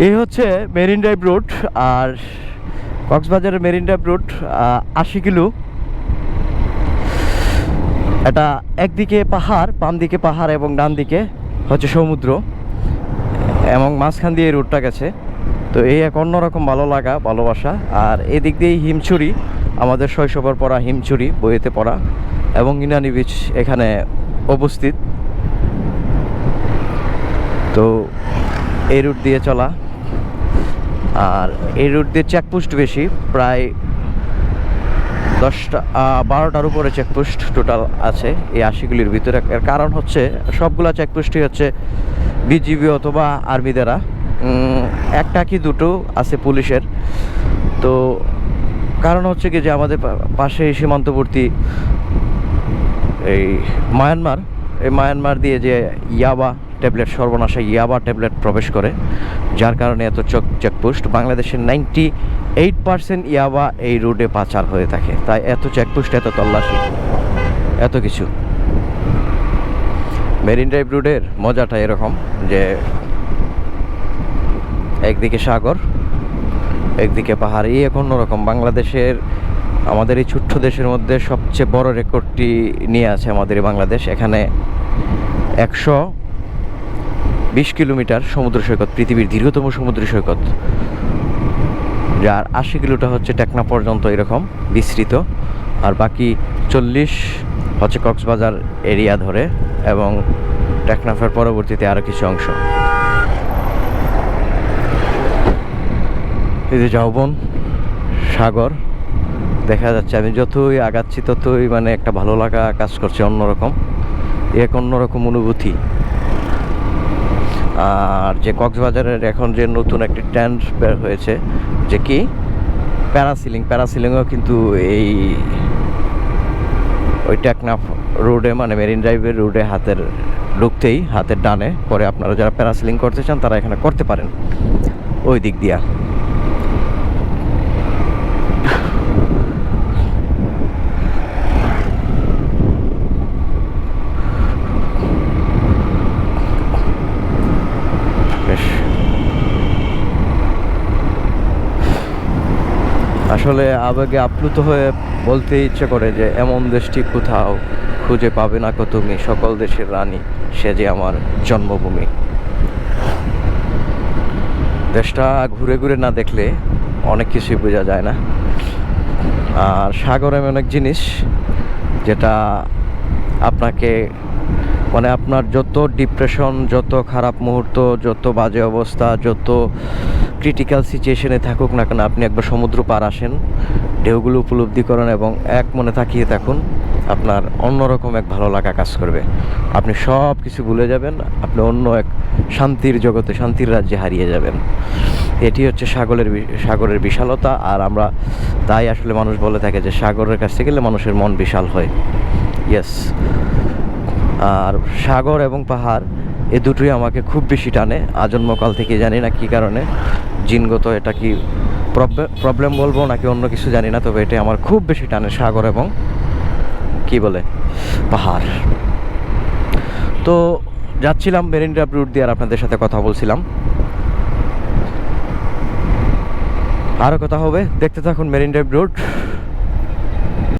এই হচ্ছে marine drive route আর কক্সবাজারের মেরিন ড্রাইভ রুট আশি কিলো। এটা একদিকে পাহাড়, বাম দিকে পাহাড় এবং ডান দিকে হচ্ছে সমুদ্র। এবং মাঝখান দিয়ে এই রুটটা গেছে। তো এই এক অন্যরকম ভালো লাগা, ভালোবাসা। আর এদিক দিয়েই হিমছড়ি, আমাদের শৈশবের পড়া হিমছুরি বইয়েতে পড়া এবং ইনানি বিচ এখানে উপস্থিত তো এই রুট দিয়ে চলা। আর এই রুট দিয়ে চেকপোস্ট বেশি, প্রায় দশটা বারোটার উপরে চেকপোস্ট টোটাল আছে এই আশিগুলির ভিতরে। এর কারণ হচ্ছে সবগুলা চেকপোস্টই হচ্ছে বিজিবি অথবা আর্মি দ্বারা। একটা কি দুটো আছে পুলিশের। তো কারণ হচ্ছে কি যে আমাদের পাশে সীমান্তবর্তী এই মায়ানমার এই মায়ানমার দিয়ে যে ইয়াবা ট্যাবলেট সর্বনাশা ইয়াবা ট্যাবলেট প্রবেশ করে, যার কারণে এত চোখ চেকপোস্ট বাংলাদেশের নাইনটি এইট পার্সেন্ট ইয়াবা এই রোডে পাচার হয়ে থাকে। তাই এত চেকপোস্ট এত তল্লাশি, এত কিছু। মেরিন ড্রাইভ রোডের মজাটা এরকম যে, একদিকে সাগর, একদিকে পাহাড়। এই এক অন্যরকম। বাংলাদেশের, আমাদের এই ছোট্ট দেশের মধ্যে সবচেয়ে বড় রেকর্ডটি নিয়ে আছে আমাদের বাংলাদেশ। এখানে একশো বিশ কিলোমিটার সমুদ্র সৈকত, পৃথিবীর দীর্ঘতম সমুদ্র সৈকত, যার আশি কিলোটা হচ্ছে টেকনা পর্যন্ত এরকম বিস্তৃত, আর বাকি চল্লিশ হচ্ছে কক্সবাজার এরিয়া ধরে এবং টেকনাফের পরবর্তীতে আরও কিছু অংশ। এই যে যৌবন, সাগর, দেখা যাচ্ছে আমি যতই আগাচ্ছি ততই মানে একটা ভালো লাগা কাজ করছে অন্যরকম। এক অন্যরকম অনুভূতি। আর যে কক্সবাজারের এখন যে নতুন একটি ট্রেন্ড বের হয়েছে, যে কি? প্যারাসিলিং প্যারাসিলিংও কিন্তু এই ওই টেকনাফ রোডে মানে মেরিন ড্রাইভের রোডে হাতের ঢুকতেই, হাতের ডানে, পরে আপনারা যারা প্যারাসিলিং করতে চান, তারা এখানে করতে পারেন। ওই দিক দিয়া বেশ আসলে আবেগে আপ্লুত হয়ে বলতে ইচ্ছে করে যে, এমন দেশটি কোথাও খুঁজে পাবে না কো তুমি? সকল দেশের রানী সে যে আমার জন্মভূমি। দেশটা ঘুরে ঘুরে না দেখলে অনেক কিছুই বোঝা যায় না। আর সাগর এমন এক জিনিস যেটা আপনাকে মানে আপনার যত ডিপ্রেশন যত খারাপ মুহূর্ত, যত বাজে অবস্থা, যত ক্রিটিক্যাল সিচুয়েশনে থাকুক না কেন, আপনি একবার সমুদ্র পার আসেন, ঢেউগুলো উপলব্ধি করেন এবং এক মনে তাকিয়ে থাকুন, আপনার অন্যরকম এক ভালো লাগা কাজ করবে। আপনি সব কিছু ভুলে যাবেন, আপনি অন্য এক শান্তির জগতে, শান্তির রাজ্যে হারিয়ে যাবেন। এটি হচ্ছে সাগরের সাগরের বিশালতা, আর আমরা তাই আসলে মানুষ বলে থাকে যে সাগরের কাছে গেলে মানুষের মন বিশাল হয়। ইয়েস আর সাগর এবং পাহাড় এ দুটোই আমাকে খুব বেশি টানে। আজন্মকাল থেকে জানি না কী কারণে। জিনগত এটা কি প্রবলেম বলব নাকি অন্য কিছু জানি না, তবে এটা আমার খুব বেশি টানে সাগর এবং কি বলে, পাহাড়। তো যাচ্ছিলাম মেরিন ড্রাইভ রুট দিয়ে আর আপনাদের সাথে কথা বলছিলাম। আরও কথা হবে। দেখতে থাকুন মেরিন ড্রাইভ রুট